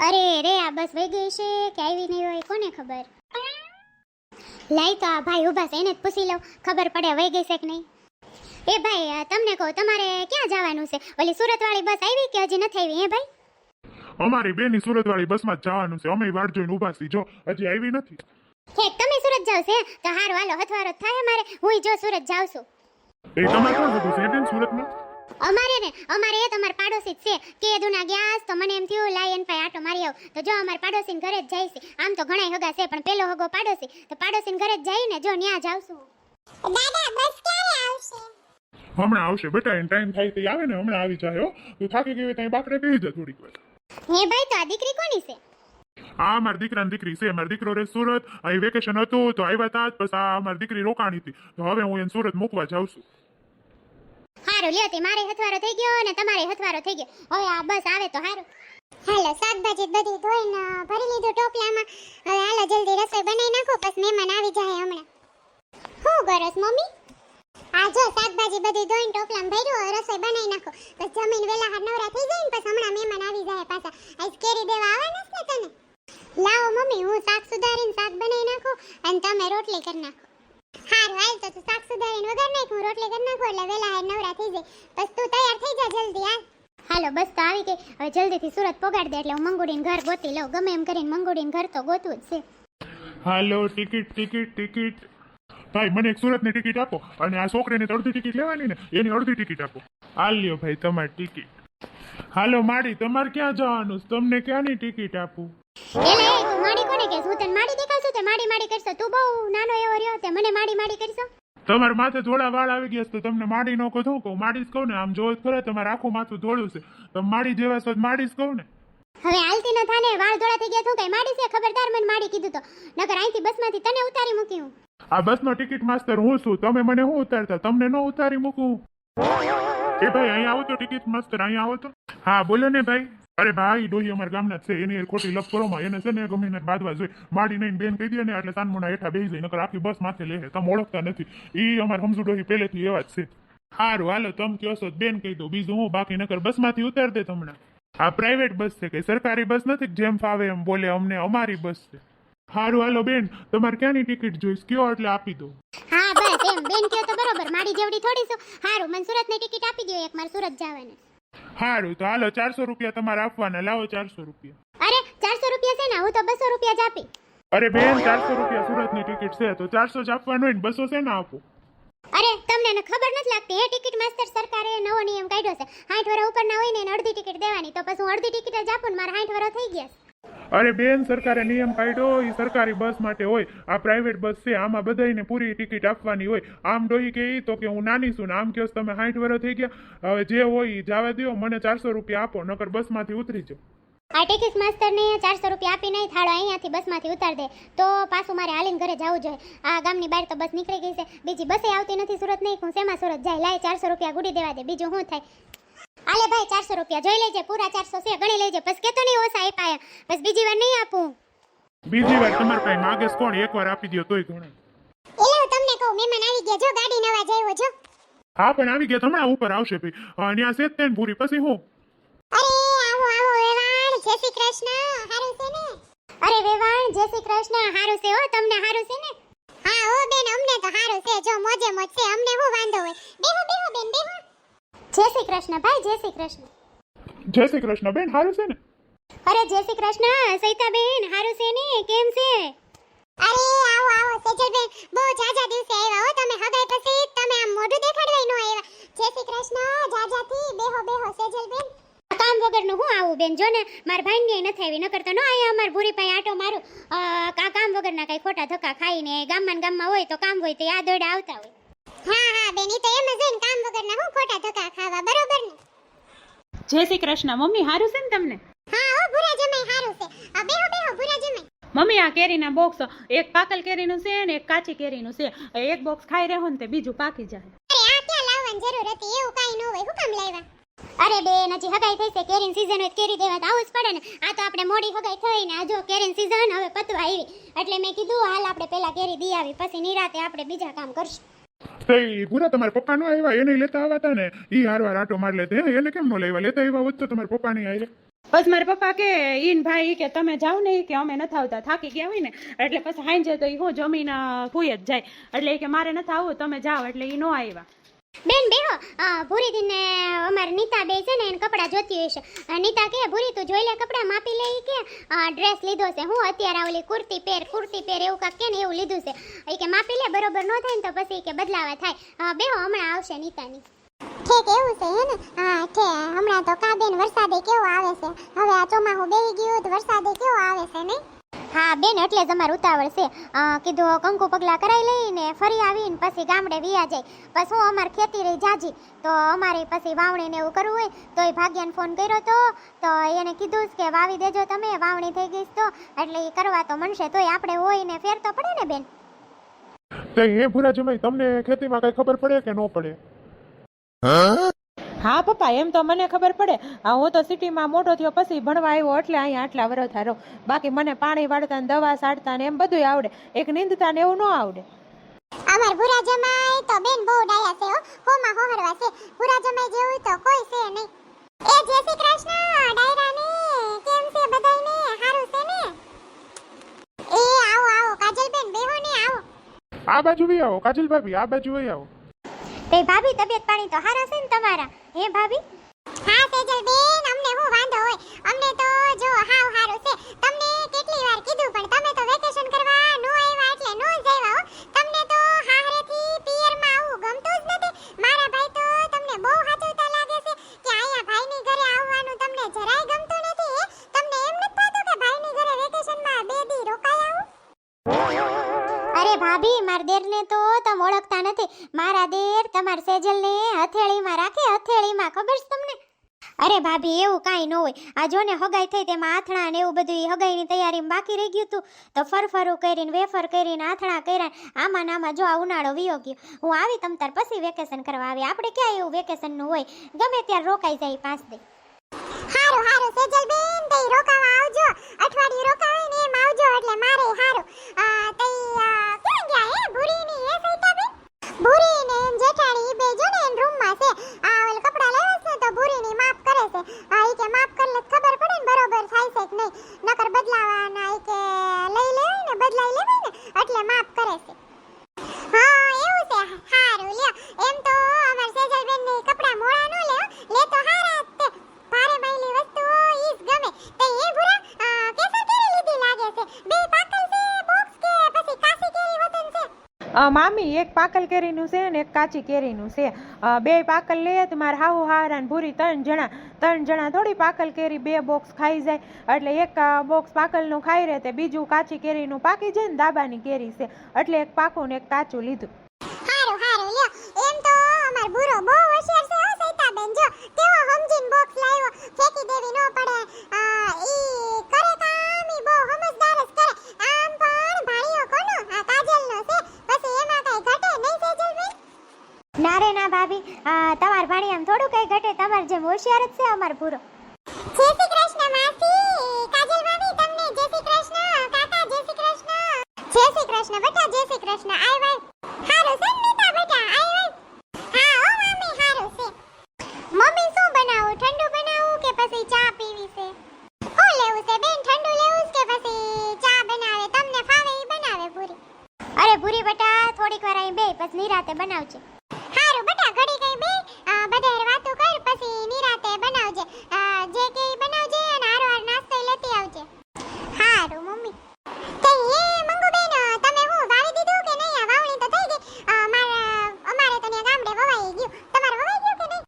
અરે રે આ બસ વહી ગઈ છે. કે આવી નહીં હોય કોને ખબર? લાઈ તો આ ભાઈ ઊભા છે એને જ પૂછી લઉં. ખબર પડે વહી ગઈ છે કે નહીં. એ ભાઈ તમને કહું તમારે ક્યાં જવાનું છે? ઓલી સુરતવાળી બસ આવી કે હજી નથી આવી એ ભાઈ? અમારી બેની સુરતવાળી બસમાં જ જવાનું છે. અમે વાટ જોઈને ઊભા છીએ. જો હજી આવી નથી. ઠેક તમે સુરત જાવ છે? તો હારું હાલો હથવારો થાય મારે હું જો સુરત જાઉં છું. એ તમારે કોણ હતું સેટિંગ સુરતમાં? અમારે ને અમારે એ તમારા પાડોશી જ છે. કે દુના ગ્યાસ તો મને એમ થયું લાઈ એન પાસે આટો મારી આવ. તો જો અમારા પાડોશી ઘરે જ જાય છે આમ તો ઘણા હગા છે પણ પેલો હગો પાડોશી. તો પાડોશી ઘરે જ જઈને જો ન્યા જ આવશું. દાદા બસ ક્યારે આવશે? હમણાં આવશે. બેટા એન ટાઈમ થાય તો આવે ને હમણાં આવી જાય હો. તું થાકી ગઈ ત્યાં બાકડે કહી દે થોડીક વાર. હે ભાઈ તો આ દીકરી કોની છે? આ મારી દીકરા દીકરી છે. મારી દીકરો રે સુરત. અહીં વેકેશન હતું તો આવ્યા હતા જ પછી આ મારી દીકરી રોકાણી હતી. તો હવે હું એને સુરત મૂકવા જાઉં છું. હારું લ્યો તે મારે હથવારો થઈ ગયો ને તમારે હથવારો થઈ ગયો. હવે આ બસ આવે તો હારું. હાલો, શાકભાજી બધી ધોઈને ભરી લીધું ટોપલામાં. હવે હાલો, જલ્દી રસોઈ બનાવી નાખો, બસ મહેમાન આવી જાય હમણાં. શું ગરસ મમ્મી? આ જો, શાકભાજી બધી ધોઈને ટોપલામાં ભર્યું રસોઈ બનાવી નાખો. બસ જમીન વેલા હાર નવરા થઈ જાય ને, બસ હમણાં મહેમાન આવી જાય પાછા. આઈસ કેરી દેવા આવવાના છે ને તને? લાવો, મમ્મી, હું શાક સુધારીને શાક બનાવી નાખું અને તમે રોટલી કરી નાખો. હારું હાલ તો તું શાક સુધારીને વગર નાખ હું રોટલી કરી નાખું એટલે વેલા હાર નવરા થઈ જાય. બસ તું તૈયાર થઈ જા જલ્દી હાલ. હાલો બસ તો આવી ગઈ. હવે જલ્દીથી સુરત પોગાડી દે એટલે હું મંગુડીને ઘર ગોતી લઉં. ગમે એમ કરીને મંગુડીને ઘર તો ગોતવું જ છે. હાલો ટિકિટ ટિકિટ ટિકિટ. ભાઈ મને એક સુરતની ટિકિટ આપો અને આ છોકરીની તો અડધી ટિકિટ લેવાની ને એની અડધી ટિકિટ આપો. હાલ લ્યો ભાઈ તમારી ટિકિટ. હાલો માડી તમારે ક્યાં જવાનું તમને ક્યાંની ટિકિટ આપું? એલે માડી કોને કે હું તને માડી માડી માડી કરશો? તું બહુ નાનો એવો રહ્યો તે મને માડી માડી કરશો? તમારા માથે થોડા વાળ આવી ગયા તો તમને માડી નો કહું. કહું? માડી કહું ને? આમ જોવો જ તમારે આખું માથું ધોળું છે. તમે માડી જેવા છો માડી કહું ને? હવે હાલતી ન થાને વાળ ધોળા થઈ ગયા તું કઈ માડી છે? ખબરદાર મને માડી કીધું તો. નકર અહીંથી બસમાંથી તને ઉતારી મૂકી હું આ બસનો ટિકિટ માસ્તર હું છું? તમે મને હું ઉતારતા? તમને ન ઉતારી મૂકું. એ ભાઈ અહીંયા આવો તો ટિકિટ માસ્તર અહીંયા આવો તો. હા બોલો ને ભાઈ. અરે ભાઈ, ડોહી અમારા ગામના જ છે. એની ખોટી લપમાં એને છે ને ગમે એને બાંધવા જોઈએ. માડી નહીં બેન કહી દે ને એટલે સાનમુના હેઠા બેસી જાય, નકર આખી બસ માથે લે તમે ઓળખતા નથી. એ અમારા સમજુ ડોહી પહેલેથી એવા જ છે. સારું હાલો, તમે કહો છો? બેન કહી દો બીજું હું, બાકી નકર બસમાંથી ઉતાર દે તમને. આ પ્રાઇવેટ બસ છે કે સરકારી બસ નથી જેમ ફાવે એમ બોલે અમને, અમારી બસ છે. સારું હાલો, બેન, તમારે ક્યાંની ટિકિટ જોઈશ? કયો એટલે આપી દો હા, બસ એમ. બેન કયો તો બરોબર. માડી જેવડી થોડી છું. હારું, મને સુરતની ટિકિટ આપી દો એક. મારે સુરત જવાની સારું તો હાલો ચારસો રૂપિયા તમારે આપવાના લાવો ચારસો રૂપિયા. અરે ચારસો રૂપિયા છે ને? હું તો બસો રૂપિયા જ આપી. અરે બેન ચારસો રૂપિયા સુરતની ટિકિટ છે તો ચારસો જ આપવાનું હોય ને બસો છે ને આપો. અરે તમને ખબર નથી લાગતી એ ટિકિટ માસ્તર સરકારે નવો નિયમ કાઢ્યો છે. સાઠ વર્ષ ઉપરના હોય ને એને અડધી ટિકિટ દેવાની તો પછી હું અડધી ટિકિટ જ આપું ને મારા સાઠ વર્ષ થઈ ગયા છે. અરે બેન, સરકારે નિયમ કાઢ્યો એ સરકારી બસ માટે હોય. આ પ્રાઇવેટ બસ છે, આમાં બધાયને પૂરી ટિકિટ આપવાની હોય. આમ ડોહી કે તો કે હું નાની છું ને આમ કહો તમે, સાઠ વર્ષ થઈ ગયા. હવે જે હોય એ જવા દો મને ચારસો રૂપિયા આપો, નકર બસમાંથી ઉતરી જાઓ. આ ટિકિટ માસ્ટરને ચારસો રૂપિયા આપી નહીં, થાળો અહીંયાથી બસમાંથી ઉતાર દે. તો પાછું મારે હાલીને ઘરે જવું જોઈએ. આ ગામની બહાર તો બસ નીકળી ગઈ છે. બીજી બસે આવતી નથી, સુરત નહીં, હું શેમાં સુરત જાય? લાય ચારસો રૂપિયા ગુડી દેવા દે, બીજું શું થાય? આલે ભાઈ ચારસો રૂપિયા જોઈ લેજે પૂરા ચારસો છે ગણી લેજે. બસ કેતો નહીં ઓછા આપ્યા બસ બીજી વાર નહીં આપું. બીજી વાર તમારે પાસે માગેશ કોણ? એકવાર આપી દો તોય ગણે. એટલે હું તમને કહું મહેમાન આવી ગયા. જો ગાડી નવા જાય જો. હા પણ આવી ગયા હમણાં ઉપર આવશે ભાઈ. ત્યાં છે જ તે પૂરી પછી હું? અરે આવો આવો વેવાણ. જય શ્રી કૃષ્ણ. હારું છે ને? અરે વેવાણ જય શ્રી કૃષ્ણ. હારું છે હો તમને હારું છે ને? હા હો બેન અમને તો હારું છે. જો મોજે મોજ છે. અમને હું વાંધો હોય? બેહો બેહો બેન બેહો. જય શ્રી કૃષ્ણ ભાઈ જય શ્રી કૃષ્ણ. જય શ્રી કૃષ્ણ બેન હારું છે ને? અરે જય શ્રી કૃષ્ણ સૈતા બેન હારું છે ને? કેમ છે? અરે આવો આવો સેજલ બેન બહુ જાજા દિવસે આવ્યા હો તમે. હગાઈ પછી તમે આમ મોઢું દેખાડવાય નો આવ્યા. જય શ્રી કૃષ્ણ જાજાથી બેહો બેહો સેજલ બેન કામ વગરનું હું આવું બેન? જો ને મારા ભાઈને નથી આવી નકર તો ન આયા અમાર ભૂરી પાસે આટો મારું. કા કામ વગરના કઈ ખોટા ધક્કા ખાઈને ગામમાં ને ગામમાં હોય તો કામ હોય તો યાદ દોડે આવતા હોય. હા હા બેન તો એમ જ હોય ને કામ વગરના હું ખોટા ધક્કા ખાવા બરોબર ને? જય શ્રી કૃષ્ણ મમ્મી સારું છે ને તમને? હા હો ભૂરા જમાઈ હારું છે. આ બેહો બેહો ભૂરા જમાઈ. મમ્મી આ કેરીના બોક્સ એક પાકલ કેરીનું છે ને એક કાચી કેરીનું છે. એક બોક્સ ખાઈ રહ્યો ને તે બીજું પાકી જાય. અરે આ ક્યાં લાવવાની જરૂર હતી? એવું કાંઈ ન હોય. હું કામ લાવ્યા? અરે બેન હજી હગાઈ થઈ છે. કેરીન સીઝન હોય કેરી દેવા તો આવું જ પડે ને. આ તો આપણે મોડી હગાઈ થઈ ને આ જો કેરીન સીઝન હવે પતવા આવી. એટલે મેં કીધું હાલ આપણે પેલા કેરી દી આવી પછી નિરાતે આપણે બીજા કામ કરશું. તો પૂરા તમારા પપ્પા નો આવ્યા, એને લેતા આવ્યા હતા ને. એ હારવાર આટો માર લેતે એને કેમ નો લેવા? લેતા આવ્યા હોત તમારા પપ્પાની આવી બસ મારા પપ્પા કે, ઈન ભાઈ કે તમે જાઓ ને કે અમે નથી આવતા. થાકી ગયા હોય ને, એટલે પછી હાંજે તો ઈ હું જમીન હુઈ જ જાય. એટલે કે મારે નથી આવવું, તમે જાઓ, એટલે ઈ નો આવ્યા. બેન, બેહો. ભૂરી દીને અમારે નીતા બે છે ને એને કપડાં જોતી છે. નીતા કે ભૂરી, તું જોઈ લે કપડાં, માપી લે કે. ડ્રેસ લીધો છે. હું અત્યારે ઓલી કુર્તી પહેર કુર્તી પહેર એવું કાંક કે ને એવું લીધું છે. એ કે માપી લે, બરોબર ન થાય ને તો પછી કે બદલાવા થાય. બેહો, હમણાં આવશે નીતાની. ઠેક, એવું છે હે ને? હા ઠે, હમણાં તો કાબેન વરસાદે કેવો આવે છે. હવે આ ચોમાહું બેહી ગયું તો વરસાદે કેવો આવે છે, નહીં? હા બેન એટલે જ અમારું ઉતાવળ છે. કીધું કંકુ પગલા કરાવી લઈને ફરી આવીને પછી ગામડે વિયા જાય. પછી હું અમારે ખેતી રહી જાજી. તો અમારે પછી વાવણી ને એવું કરવું હોય તો એ ભાગ્યાને ફોન કર્યો તો તો એને કીધું જ કે વાવી દેજો તમે વાવણી થઈ ગઈ તો. એટલે એ કરવા તો મનશે તોય આપણે હોય ને ફેર તો પડે ને બેન? તો એ ભૂરા તમને ખેતીમાં કઈ ખબર પડે કે ન પડે? હા? પપ્પા એમ તો મને ખબર પડે. આ હું તો સિટીમાં મોટો થયો પછી ભણવા આવ્યો એટલે અહીંયા આટલા વરો થારો બાકી મને પાણી વાળતા ને દવા સાડતા ને એમ બધું આવડે. એક નીંદતા ને એવું ન આવડે. અમાર ભૂરા જમાય તો બેન બહુ ડાયા છે હો. હોમાં હોહરવા છે. ભૂરા જમાય જેવું તો કોઈ છે નહીં. એ જય શ્રી કૃષ્ણ ડાયરા ને કેમ છે બધાયને? હારું છે ને? એ આવો આવો કાજલ બેન બેહો ને આવો. આ બાજુ વી આવો કાજલ ભાભી આ બાજુ આવો. તે ભાભી તબિયત પાણી તો હારા છે ને તમારા? હે ભાભી? હા સેજલ બેન અરે ભાભી, એવું કાંઈ ન હોય. આ જો ને હગાઈ થઈ તેમાં આથણા ને એવું બધું હગાઈની તૈયારીમાં બાકી રહી ગયું હતું તો ફરફરું કરીને, વેફર કરીને, આથણા કર્યા આમાં ને આમાં જો આ ઉનાળો વિયો ગયો. હું આવી તમતાર પછી વેકેશન કરવા આવી. આપણે ક્યાં એવું વેકેશનનું હોય? ગમે ત્યારે રોકાઈ જાય પાંચ દે હારું હારું રોકાવા આવજો. અઠવાડિયું રોકાવે એમ આવજો, એટલે મારે હારું. તઈ ક્યાં ગયા હે? ભૂરી ની એન રૂમમાં છે આ ઓલ કપડા લેવા છે તો ભૂરી ની માપ કરે છે આ ઈ કે માપ કરલે તો ખબર પડે ને બરોબર થાય છે કે નહીં નકર બદલાવાના ઈ કે લઈ લેવાય ને બદલાઈ લેવાય ને એટલે માપ કરે છે હા એવું છે હારું લ્યો એમ તો અમાર સેજલ બેનની કપડા મોળા નો લ્યો લે તો હારા જ તે ભારે માયલી વસ્તુઓ ઈ જ ગમે તે એ ભૂરા આ, કેસર કેરી લીધી લાગે છે બે પાકલ છે બોક્સ કે પછી કાસી કેરી વતન છે અ, મામી, એક પાકલ કેરીનું છે ને એક કાચી કેરીનું છે. બે પાકલ લઈએ તો મારે હાહુ હારા ને ભૂરી ત્રણ જણા ત્રણ જણા થોડી પાકલ કેરી, બે બોક્સ ખાઈ જાય. એટલે એક બોક્સ પાકલનું ખાઈ રહે તે બીજું કાચી કેરીનું પાકી જાય ને દાબાની કેરી છે. એટલે એક પાકું ને એક કાચું લીધું હારું હારું લ્યો એમ તો અમાર બુરો બહુ હોશિયાર છે હો સૈતાબેન જો કેવો સમજીને બોક્સ લાવ્યો ફેંકી દેવી ન પડે આ ઈ કરે કામ ઈ બહુ સમજદાર જ કરે આમ પણ ભાણિયો કોનો આ કાજલનો છે પછી એમાં કઈ ઘટે નહીં સેજલબેન ના રે ના ભાભી આ તમાર ભાણી આમ થોડું કઈ ઘટે તમાર જેમ હોશિયાર જ છે અમાર પૂરો જય શ્રી કૃષ્ણ માસી કાજલ ભાભી તમને જય શ્રી કૃષ્ણ કાકા જય શ્રી કૃષ્ણ જય શ્રી કૃષ્ણ બેટા જય શ્રી કૃષ્ણ આય વાય હારું છે ને નીતા બેટા આય વાય હા ઓ મમ્મી હારું છે મમ્મી શું બનાવું ઠંડુ બનાવું કે પછી ચા પીવી છે શું લેવું છે બેન ઠંડુ લેવું છે કે પછી ચા બનાવે તમને ફાવે ઈ બનાવે પૂરી અરે પૂરી બેટા થોડીક વાર અહીં બે પછી નિરાતે બનાવજે હારું બેટા ઘડી કઈ બે આ બધાય વાતો કર પછી નિરાતે બનાવજે આ, જે કે ઈ બનાવજે અને હારો હાર નાસ્તો લેતી આવજે હારું મમ્મી તે એ મંગુબેન તમે હું વાવી દીધું કે નહીં આ વાવણી તો થઈ ગઈ અ, મારા અમારે તો ત્યાં ગામડે વવાઈ ગયું તમારે વવાઈ ગયું કે નહીં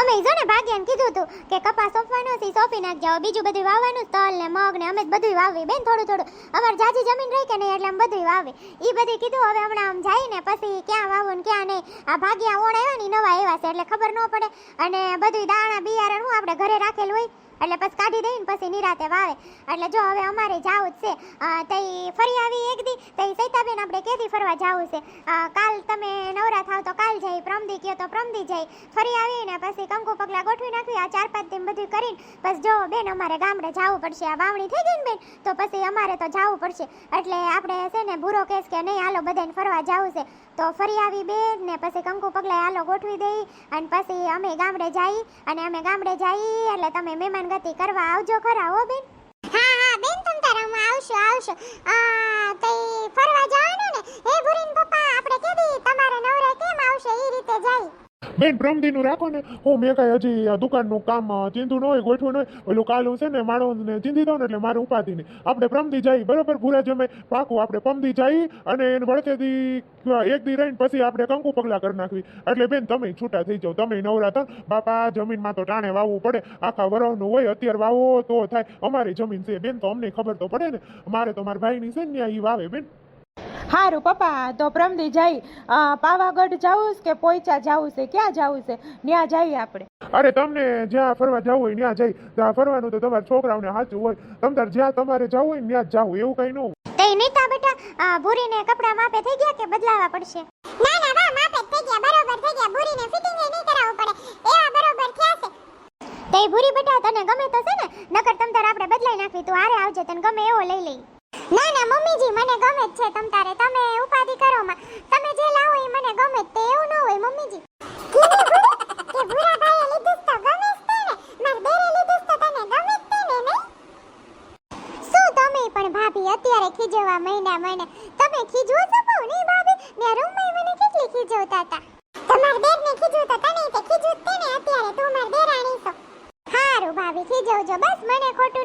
અમે જો ને ભાગ્યાને કીધું હતું કે કપાસ સોંપવાનો છે, સોંપી નાખજો. બીજું બધું વાવવાનું તલ ને મગ ને અમે બધું વાવી બેન, થોડું થોડું. અમારે જાજી જમીન રહી કે નહીં એટલે અમે બધું વાવી ઈ બધી કીધું, હવે હમણાં આમ જાય ને પછી ક્યાં વાવું ને ક્યાં નહીં. આ ભાગ્યા ઓણ આવ્યા ને નવા એવા છે, એટલે ખબર ન પડે. અને બધું દાણા, બિયારણ હું આપણે ઘરે રાખેલું હોય. એટલે પછી કાઢી દઈને પછી નિરાતે વાવે. એટલે જો હવે અમારે જવું જ છે. તઈ ફરી આવી એક દી? તઈ સૈતાબેન આપણે કેદી ફરવા જવું છે? કાલ તમે નવરા થાવ તો કાલ જઈ, પ્રમદી કયો તો પ્રમદી જઈ. ફરી આવીને પછી કંકુ પગલા ગોઠવી નાખવી, આ ચાર પાંચ દિન બધું કરીને પછી જો બેન અમારે ગામડે જવું પડશે. આ વાવણી થઈ ગઈ ને બેન, તો પછી અમારે તો જાવું પડશે. એટલે આપણે છે ને ભૂરો કેસ કે નહીં, હાલો બધાને ફરવા જાવું છે. તો ફરી આવી બેન ને પછી કંકુ પગલાં હાલો ગોઠવી દઈ અને પછી અમે ગામડે જઈ અને અમે ગામડે જઈ એટલે તમે મહેમાન ગતિ કરવા આવજો ખરા, હો બેન? હા હા, બેન, તમ તારા હું આવશું આવશું. આ તઈ ફરવા જવાનું ને? એ ભુરીન પપ્પા, આપણે કેદી તમારા નવરા કેમ આવશે? એ રીતે જાય. બેન પ્રમદીનું રાખો ને. હું મેં કાંઈ હજી દુકાનનું કામ ચીંધું ન હોય ગોઠવું ન હોય ઓલું કાલું છે ને માણસને ચીંધી દઉં ને, એટલે મારે ઉપાધિ નહીં. આપણે પ્રમદી જઈ બરોબર? ભૂરા જમે. પાકું આપણે પમદી જઈ અને એને વળતેથી એક દી રહીને પછી આપણે કંકુ પગલા કરી નાખવી. એટલે બેન, તમે છૂટા થઈ જાઓ. તમે નવરા થો. બાપા જમીનમાં તો ટાણે વાવવું પડે. આખા વરવનું હોય, અત્યારે વાવો તો થાય. અમારી જમીન છે. બેન, તો અમને ખબર તો પડે ને. મારે તો મારા ભાઈની છે ને, ત્યાં ઈ વાવે. બેન સારું પપ્પા તો પ્રમદી જાય પાવાગઢ જવું કે પોઈચા જવું છે? ક્યાં જવું છે? ત્યાં જઈએ આપણે. અરે તમને જ્યાં ફરવા જવું હોય ત્યાં જઈ. ત્યાં ફરવાનું તો તમારા છોકરાઓને સાચું હોય. તમ તાર જ્યાં તમારે જવું હોય ત્યાં જ જવું એવું કઈ ન તે નીતા બેટા આ ભૂરીને કપડા માપે થઈ ગયા કે બદલાવા પડશે? ના ના બા માપે થઈ ગયા બરોબર થઈ ગયા. ભૂરીને ફિટિંગ નહીં કરાવવું પડે. એવા બરોબર થયા છે. તે ભૂરી બેટા તને ગમે તો છે ને નકર તમ તારે આપણે બદલાઈ નાખવી તું હારે આવજે તને ગમે એવો લઈ લઈ. ના ના મમ્મીજી મને ગમે જ છે તમ તમે ઉપાધિ કરો માં. તમે જે લાવો એ મને ગમે તે એવું ન હોય મમ્મીજી. તો તે તો તે શું તમે પણ ભાભી અત્યારે ખીજવા મહિના મહિને તમે ખીજવો છો ભાભી? રૂમમાં મને કેટલી ખીજવતા હતા? તમાર બેન ને ખીજવતા તને તે ખીજવું તે ને તું છો. બસ મને ખોટું